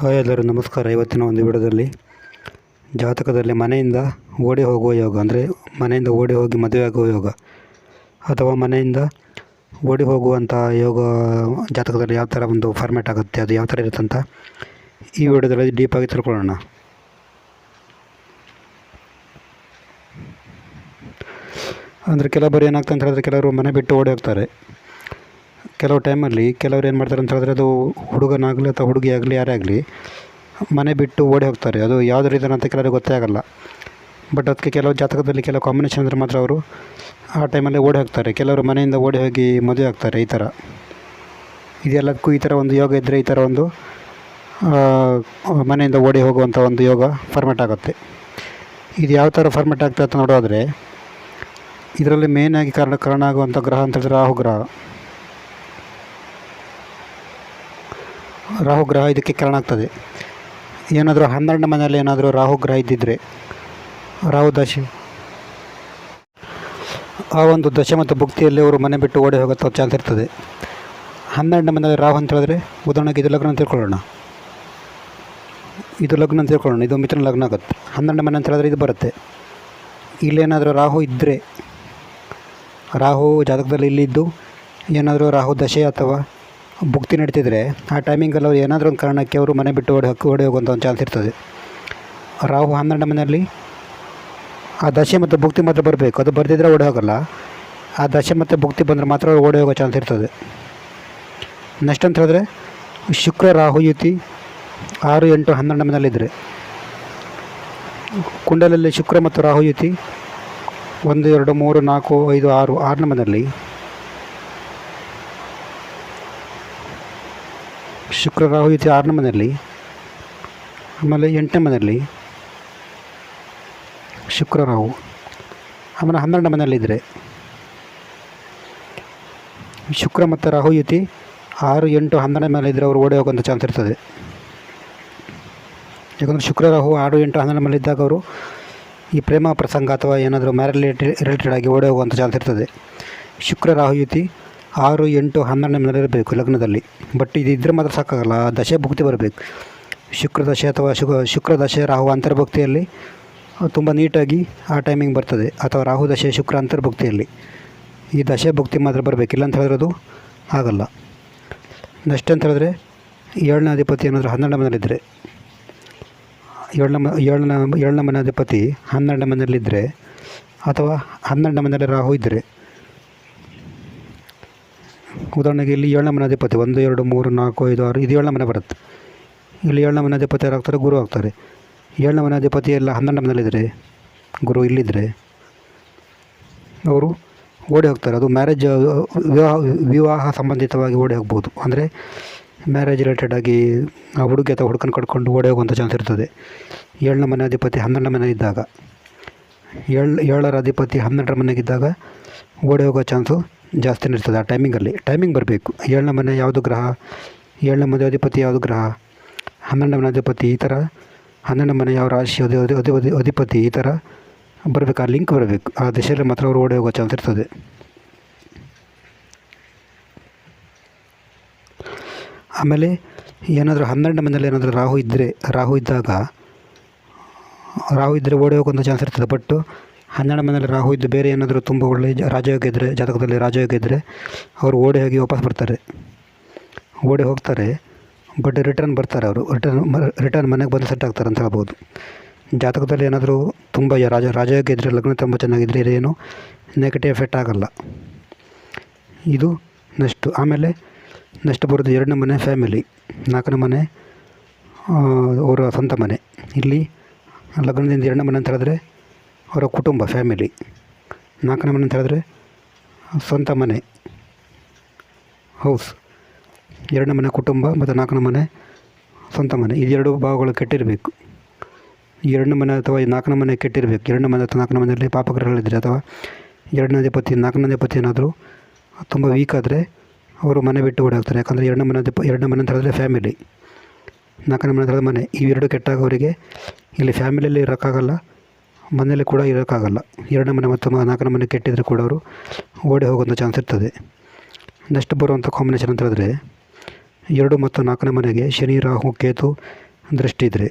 Hi ಎಲ್ಲರೂ, ನಮಸ್ಕಾರ. ಇವತ್ತಿನ ಒಂದು ವಿಡಿಯೋದಲ್ಲಿ ಜಾತಕದಲ್ಲಿ ಮನೆಯಿಂದ ಓಡಿ ಹೋಗುವ ಯೋಗ, ಅಂದರೆ ಮನೆಯಿಂದ ಓಡಿ ಹೋಗಿ ಮದುವೆ ಆಗುವ ಯೋಗ, ಅಥವಾ ಮನೆಯಿಂದ ಓಡಿ ಹೋಗುವಂಥ ಯೋಗ ಜಾತಕದಲ್ಲಿ ಯಾವ ಥರ ಒಂದು ಫಾರ್ಮ್ಯಾಟ್ ಆಗುತ್ತೆ, ಅದು ಯಾವ ಥರ ಇರುತ್ತಂತ ಈ ವಿಡಿಯೋದಲ್ಲಿ ಡೀಪಾಗಿ ತಿಳ್ಕೊಳ್ಳೋಣ. ಅಂದರೆ ಕೆಲವರು ಏನಾಗ್ತಂತ ಹೇಳಿದ್ರೆ ಕೆಲವರು ಮನೆ ಬಿಟ್ಟು ಓಡಿ ಹೋಗ್ತಾರೆ. ಕೆಲವು ಟೈಮಲ್ಲಿ ಕೆಲವ್ರು ಏನು ಮಾಡ್ತಾರೆ ಅಂತ ಹೇಳಿದ್ರೆ ಅದು ಹುಡುಗನಾಗಲಿ ಅಥವಾ ಹುಡುಗಿ ಆಗಲಿ ಯಾರೇ ಆಗಲಿ ಮನೆ ಬಿಟ್ಟು ಓಡಿ ಹೋಗ್ತಾರೆ. ಅದು ಯಾವ್ದು ರೀಸನ್ ಅಂತ ಕೆಲವರಿಗೆ ಗೊತ್ತೇ ಆಗಲ್ಲ. ಬಟ್ ಅದಕ್ಕೆ ಕೆಲವು ಜಾತಕದಲ್ಲಿ ಕೆಲವು ಕಾಂಬಿನೇಷನ್ ಅಂದರೆ ಮಾತ್ರ ಅವರು ಆ ಟೈಮಲ್ಲಿ ಓಡಿ ಹೋಗ್ತಾರೆ. ಕೆಲವರು ಮನೆಯಿಂದ ಓಡಿ ಹೋಗಿ ಮದುವೆ ಆಗ್ತಾರೆ ಈ ಥರ ಇದೆಲ್ಲದಕ್ಕೂ ಈ ಥರ ಒಂದು ಯೋಗ ಇದ್ದರೆ ಈ ಥರ ಒಂದು ಮನೆಯಿಂದ ಓಡಿ ಹೋಗುವಂಥ ಒಂದು ಯೋಗ ಫಾರ್ಮೆಟ್ ಆಗುತ್ತೆ. ಇದು ಯಾವ ಥರ ಫಾರ್ಮೆಟ್ ಆಗ್ತದೆ ಅಂತ ನೋಡೋದಾದರೆ, ಇದರಲ್ಲಿ ಮೇಯ್ನಾಗಿ ಕಾರಣ ಕಾರಣ ಆಗುವಂಥ ಗ್ರಹ ಅಂತ ಹೇಳಿದ್ರೆ ರಾಹು ಗ್ರಹ. ರಾಹು ಗ್ರಹ ಇದಕ್ಕೆ ಕಾರಣ ಆಗ್ತದೆ. ಏನಾದರೂ ಹನ್ನೆರಡನೇ ಮನೆಯಲ್ಲಿ ಏನಾದರೂ ರಾಹು ಗ್ರಹ ಇದ್ದಿದ್ದರೆ ರಾಹು ದಶೆ. ಆ ಒಂದು ದಶೆ ಮತ್ತು ಭುಕ್ತಿಯಲ್ಲಿ ಅವರು ಮನೆ ಬಿಟ್ಟು ಓಡಿ ಹೋಗೋ ಚಾನ್ಸ್ ಇರ್ತದೆ. ಹನ್ನೆರಡನೇ ಮನೆಯಲ್ಲಿ ರಾಹು ಅಂತ ಹೇಳಿದ್ರೆ, ಉದಾಹರಣೆಗೆ ಇದು ಲಗ್ನ ಅಂತ ತಿಳ್ಕೊಳ್ಳೋಣ. ಇದು ಲಗ್ನ ಅಂತ ತಿಳ್ಕೊಳ್ಳೋಣ, ಇದು ಮಿಥುನ ಲಗ್ನ ಆಗುತ್ತೆ. ಹನ್ನೆರಡನೇ ಮನೆ ಅಂತ ಹೇಳಿದ್ರೆ ಇದು ಬರುತ್ತೆ. ಇಲ್ಲೇನಾದರೂ ರಾಹು ಇದ್ದರೆ ರಾಹು ಜಾತಕದಲ್ಲಿ ಇಲ್ಲಿದ್ದು ಏನಾದರೂ ರಾಹು ದಶೆ ಅಥವಾ ಭುಕ್ತಿ ನಡೀತಿದ್ರೆ ಆ ಟೈಮಿಂಗಲ್ಲಿ ಅವ್ರು ಏನಾದರೂ ಒಂದು ಕಾರಣಕ್ಕೆ ಅವರು ಮನೆ ಬಿಟ್ಟು ಓಡಿ ಹಕ್ಕು ಓಡಿ ಹೋಗುವಂಥ ಒಂದು ಚಾನ್ಸ್ ಇರ್ತದೆ. ರಾಹು ಹನ್ನೆರಡು ಮನೆಯಲ್ಲಿ ಆ ದಶೆ ಮತ್ತು ಭುಕ್ತಿ ಮಾತ್ರ ಬರಬೇಕು. ಅದು ಬರ್ದಿದ್ರೆ ಓಡಿ ಹೋಗಲ್ಲ. ಆ ದಶೆ ಮತ್ತು ಭುಕ್ತಿ ಬಂದರೆ ಮಾತ್ರ ಅವ್ರು ಓಡಿ ಹೋಗೋ ಚಾನ್ಸ್ ಇರ್ತದೆ. ನೆಕ್ಸ್ಟ್ ಅಂತ ಹೇಳಿದ್ರೆ, ಶುಕ್ರ, ರಾಹು, ಯುತಿ ಆರು, ಎಂಟು ಹನ್ನೆರಡು ಮನೆಯಲ್ಲಿದ್ದರೆ ಕುಂಡಲಲ್ಲಿ ಶುಕ್ರ ಮತ್ತು ರಾಹು, ಯುತಿ ಒಂದು, ಎರಡು, ಮೂರು, ನಾಲ್ಕು, ಐದು, ಆರು, ಆರನೇ ಮನೆಯಲ್ಲಿ ಶುಕ್ರ ರಾಹು ಯುತಿ ಆರನೇ ಮನೆಯಲ್ಲಿ, ಆಮೇಲೆ ಎಂಟನೇ ಮನೆಯಲ್ಲಿ ಶುಕ್ರ ರಾಹು ಆಮೇಲೆ ಹನ್ನೆರಡನೇ ಮನೆಯಲ್ಲಿದ್ದರೆ ಶುಕ್ರ ಮತ್ತು ರಾಹು ಯುತಿ ಆರು, ಎಂಟು, ಹನ್ನೆರಡನೇ ಮೇಲೆ ಇದ್ದರೆ ಅವರು ಓಡಿ ಹೋಗುವಂಥ ಚಾನ್ಸ್ ಇರ್ತದೆ. ಯಾಕಂದರೆ ಶುಕ್ರ ರಾಹು ಆರು, ಎಂಟು ಹನ್ನೆರಡು ಮೇಲೆ ಇದ್ದಾಗ ಅವರು ಈ ಪ್ರೇಮ ಪ್ರಸಂಗ ಅಥವಾ ಏನಾದರೂ ಮ್ಯಾರೇಜ್ ರಿಲೇಟೆಡ್ ಆಗಿ ಓಡಿ ಹೋಗುವಂಥ ಚಾನ್ಸ್ ಇರ್ತದೆ. ಶುಕ್ರ ರಾಹು ಯುತಿ ಆರು, ಎಂಟು, ಹನ್ನೆರಡನೇ ಮನೆಯಲ್ಲಿ ಇರಬೇಕು ಲಗ್ನದಲ್ಲಿ. ಬಟ್ ಇದು ಇದ್ದರೆ ಮಾತ್ರ ಸಾಕಾಗಲ್ಲ. ದಶೆ ಭುಕ್ತಿ ಬರಬೇಕು. ಶುಕ್ರದಶೆ ಅಥವಾ ಶುಕ, ಶುಕ್ರ ದಶೆ, ರಾಹು ಅಂತರ್ಭುಕ್ತಿಯಲ್ಲಿ ತುಂಬ ನೀಟಾಗಿ ಆ ಟೈಮಿಂಗ್ ಬರ್ತದೆ. ಅಥವಾ ರಾಹು ದಶೆ, ಶುಕ್ರ ಅಂತರ್ಭುಕ್ತಿಯಲ್ಲಿ. ಈ ದಶೆ ಭುಕ್ತಿ ಮಾತ್ರ ಬರಬೇಕು. ಇಲ್ಲ ಅಂತ ಹೇಳಿದ್ರೆ ಅದು ಆಗಲ್ಲ. ನೆಕ್ಸ್ಟ್ ಅಂತ ಹೇಳಿದ್ರೆ ಏಳನೇ ಅಧಿಪತಿ ಏನಾದರೂ ಹನ್ನೆರಡನೇ ಮನೆಯಲ್ಲಿದ್ದರೆ ಏಳನೇ ಏಳನೇ ಏಳನೇ ಮನೆ ಅಧಿಪತಿ ಹನ್ನೆರಡನೇ ಮನೆಯಲ್ಲಿದ್ದರೆ ಅಥವಾ ಹನ್ನೆರಡನೇ ಮನೆಯಲ್ಲಿ ರಾಹು ಇದ್ದರೆ ಉದಾಹರಣೆಗೆ ಇಲ್ಲಿ ಏಳನೇ ಮನೆ ಅಧಿಪತಿ, ಒಂದು, ಎರಡು, ಮೂರು, ನಾಲ್ಕು, ಐದು, ಆರು, ಇದು ಏಳನೇ ಮನೆ ಬರುತ್ತೆ. ಇಲ್ಲಿ ಏಳನೇ ಮನೆ ಅಧಿಪತಿ ಯಾರು ಆಗ್ತಾರೆ? ಗುರು ಆಗ್ತಾರೆ. ಏಳನೇ ಮನೆ ಅಧಿಪತಿ ಎಲ್ಲ ಹನ್ನೊಂದು ಮನೆಯಲ್ಲಿದ್ದರೆ ಗುರು ಇಲ್ಲಿದ್ದರೆ ಅವರು ಓಡಿ ಹೋಗ್ತಾರೆ. ಅದು ಮ್ಯಾರೇಜ್ ವಿವಾಹ ವಿವಾಹ ಸಂಬಂಧಿತವಾಗಿ ಓಡಿ ಹೋಗ್ಬೋದು. ಅಂದರೆ ಮ್ಯಾರೇಜ್ ರಿಲೇಟೆಡ್ ಆಗಿ ಆ ಹುಡುಗಿ ಅಥವಾ ಹುಡುಗನ ಕಟ್ಕೊಂಡು ಓಡಿ ಹೋಗುವಂಥ ಚಾನ್ಸ್ ಇರ್ತದೆ. ಏಳನೇ ಮನೆ ಅಧಿಪತಿ ಹನ್ನೆರಡನೇ ಮನೆ ಇದ್ದಾಗ, ಏಳು, ಏಳರ ಅಧಿಪತಿ ಹನ್ನೆರಡರ ಮನೆಗಿದ್ದಾಗ ಓಡಿ ಹೋಗೋ ಚಾನ್ಸು ಜಾಸ್ತಿನೇ ಇರ್ತದೆ ಆ ಟೈಮಿಂಗಲ್ಲಿ ಟೈಮಿಂಗ್ ಬರಬೇಕು. ಏಳನೇ ಮನೆ ಯಾವುದು ಗ್ರಹ? ಏಳನೇ ಮನೆ ಅಧಿಪತಿ ಯಾವುದು ಗ್ರಹ? ಹನ್ನೆರಡನೇ ಮನೆ ಅಧಿಪತಿ ಈ ಥರ ಹನ್ನೆರಡನೇ ಮನೆ ಯಾವ ರಾಶಿ ಅಧಿ ಅಧಿಪತಿ ಈ ಥರ ಬರಬೇಕು, ಆ ಲಿಂಕ್ ಬರಬೇಕು. ಆ ದಿಶೆಯಲ್ಲಿ ಮಾತ್ರ ಅವರು ಓಡಿ ಹೋಗೋ ಚಾನ್ಸ್ ಇರ್ತದೆ. ಆಮೇಲೆ ಏನಾದರೂ ಹನ್ನೆರಡನೇ ಮನೆಯಲ್ಲಿ ಏನಾದರೂ ರಾಹು ಇದ್ದರೆ ರಾಹು ಇದ್ದಾಗ, ರಾಹು ಇದ್ದರೆ ಓಡಿ ಹೋಗುವಂಥ ಚಾನ್ಸ್ ಇರ್ತದೆ. ಬಟ್ ಹನ್ನೆರಡು ಮನೆಯಲ್ಲಿ ರಾಹು ಇದ್ದು ಬೇರೆ ಏನಾದರೂ ತುಂಬ ಒಳ್ಳೆ ರಾಜಯೋಗ ಇದ್ದರೆ ಜಾತಕದಲ್ಲಿ ರಾಜಯೋಗ ಇದ್ದರೆ ಅವರು ಓಡಿ ಹೋಗಿ ವಾಪಸ್ ಬರ್ತಾರೆ. ಓಡಿ ಹೋಗ್ತಾರೆ ಬಟ್ ರಿಟರ್ನ್ ಬರ್ತಾರೆ ಅವರು. ರಿಟರ್ನ್ ರಿಟರ್ನ್ ಮನೆಗೆ ಬಂದು ಸೆಟ್ ಆಗ್ತಾರೆ ಅಂತ ಹೇಳ್ಬೋದು. ಜಾತಕದಲ್ಲಿ ಏನಾದರೂ ತುಂಬ ರಾಜ, ರಾಜಯೋಗ ಇದ್ದರೆ ಲಗ್ನ ತುಂಬ ಚೆನ್ನಾಗಿದ್ದರೆ ಇದೇನು ನೆಗೆಟಿವ್ ಎಫೆಕ್ಟ್ ಆಗಲ್ಲ. ಇದು ನೆಕ್ಸ್ಟು ಆಮೇಲೆ ನೆಕ್ಸ್ಟ್ ಬರೋದು ಎರಡನೇ ಮನೆ ಫ್ಯಾಮಿಲಿ ನಾಲ್ಕನೇ ಮನೆ ಅವರ ಸ್ವಂತ ಮನೆ. ಇಲ್ಲಿ ಲಗ್ನದಿಂದ ಎರಡನೇ ಮನೆ ಅಂತ ಹೇಳಿದ್ರೆ ಅವರ ಕುಟುಂಬ ಫ್ಯಾಮಿಲಿ ನಾಲ್ಕನೇ ಮನೆ ಅಂತ ಹೇಳಿದ್ರೆ ಸ್ವಂತ ಮನೆ ಹೌಸ್ ಎರಡನೇ ಮನೆ ಕುಟುಂಬ ಮತ್ತು ನಾಲ್ಕನೇ ಮನೆ ಸ್ವಂತ ಮನೆ. ಇದೆರಡು ಭಾವಗಳು ಕೆಟ್ಟಿರಬೇಕು. ಎರಡನೇ ಮನೆ ಅಥವಾ ನಾಲ್ಕನೇ ಮನೆ ಕೆಟ್ಟಿರಬೇಕು. ಎರಡನೇ ಮನೆ ಅಥವಾ ನಾಲ್ಕನೇ ಮನೆಯಲ್ಲಿ ಪಾಪಗ್ರಹಗಳಿದ್ದರೆ ಅಥವಾ ಎರಡನೇ ಅಧಿಪತಿ, ನಾಲ್ಕನೇ ಅಧಿಪತಿ ಏನಾದರೂ ತುಂಬ ವೀಕ್ ಆದರೆ ಅವರು ಮನೆ ಬಿಟ್ಟು ಓಡಾಗ್ತಾರೆ ಯಾಕಂದರೆ ಎರಡನೇ ಮನೆ ಎರಡನೇ ಮನೆ ಅಂತ ಹೇಳಿದ್ರೆ ಫ್ಯಾಮಿಲಿ ನಾಲ್ಕನೇ ಮನೆ ಅಂತ ಹೇಳಿದ್ರೆ ಮನೆ. ಇವೆರಡು ಕೆಟ್ಟಾಗ ಅವರಿಗೆ ಇಲ್ಲಿ ಫ್ಯಾಮಿಲಿಯಲ್ಲಿ ಇರೋಕ್ಕಾಗಲ್ಲ. ಮನೆಯಲ್ಲಿ ಕೂಡ ಇರೋಕ್ಕಾಗಲ್ಲ. ಎರಡನೇ ಮನೆ ಮತ್ತು ನಾಲ್ಕನೇ ಮನೆ ಕೆಟ್ಟಿದ್ರೆ ಕೂಡ ಅವರು ಓಡಿ ಹೋಗುವಂಥ ಚಾನ್ಸ್ ಇರ್ತದೆ. ನೆಕ್ಸ್ಟ್ ಬರುವಂಥ ಕಾಂಬಿನೇಷನ್ ಅಂತ ಹೇಳಿದ್ರೆ, ಎರಡು ಮತ್ತು ನಾಲ್ಕನೇ ಮನೆಗೆ ಶನಿ, ರಾಹು, ಕೇತು ದೃಷ್ಟಿ ಇದ್ದರೆ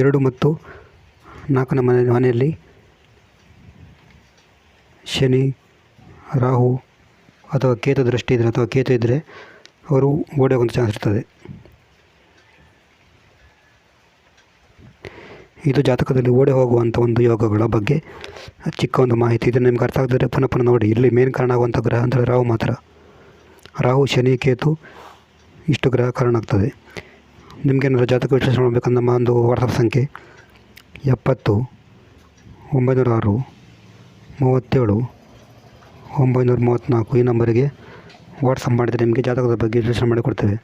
ಎರಡು ಮತ್ತು ನಾಲ್ಕನೇ ಮನೆ ಮನೆಯಲ್ಲಿ ಶನಿ, ರಾಹು ಅಥವಾ ಕೇತು ದೃಷ್ಟಿ ಇದ್ದರೆ ಅಥವಾ ಕೇತು ಇದ್ದರೆ ಅವರು ಓಡಿ ಹೋಗುವಂಥ ಚಾನ್ಸ್ ಇರ್ತದೆ. ಇದು ಜಾತಕದಲ್ಲಿ ಓಡಿ ಹೋಗುವಂಥ ಒಂದು ಯೋಗಗಳ ಬಗ್ಗೆ ಚಿಕ್ಕ ಒಂದು ಮಾಹಿತಿ. ಇದನ್ನು ನಿಮ್ಗೆ ಅರ್ಥ ಆಗದಿದ್ರೆ ಪುನಃ ಪುನಃ ನೋಡಿ. ಇಲ್ಲಿ ಮೇನ್ ಕಾರಣ ಆಗುವಂಥ ಗ್ರಹ ಅಂದರೆ ರಾಹು ಮಾತ್ರ. ರಾಹು, ಶನಿ, ಕೇತು ಇಷ್ಟು ಗ್ರಹ ಕಾರಣ ಆಗ್ತದೆ. ನಿಮಗೇನಾದ್ರೂ ಜಾತಕ ವಿಶ್ಲೇಷಣೆ ಮಾಡಬೇಕಂದ್ರೆ ನಮ್ಮ ಒಂದು ವಾಟ್ಸಪ್ ಸಂಖ್ಯೆ ಎಪ್ಪತ್ತು ಒಂಬೈನೂರ ಆರು ಮೂವತ್ತೇಳು ಒಂಬೈನೂರ ಮೂವತ್ತ್ನಾಲ್ಕು ಈ ನಂಬರಿಗೆ ವಾಟ್ಸಪ್ ಮಾಡಿದರೆ ನಿಮಗೆ ಜಾತಕದ ಬಗ್ಗೆ ವಿಶ್ಲೇಷಣೆ ಮಾಡಿಕೊಡ್ತೇವೆ.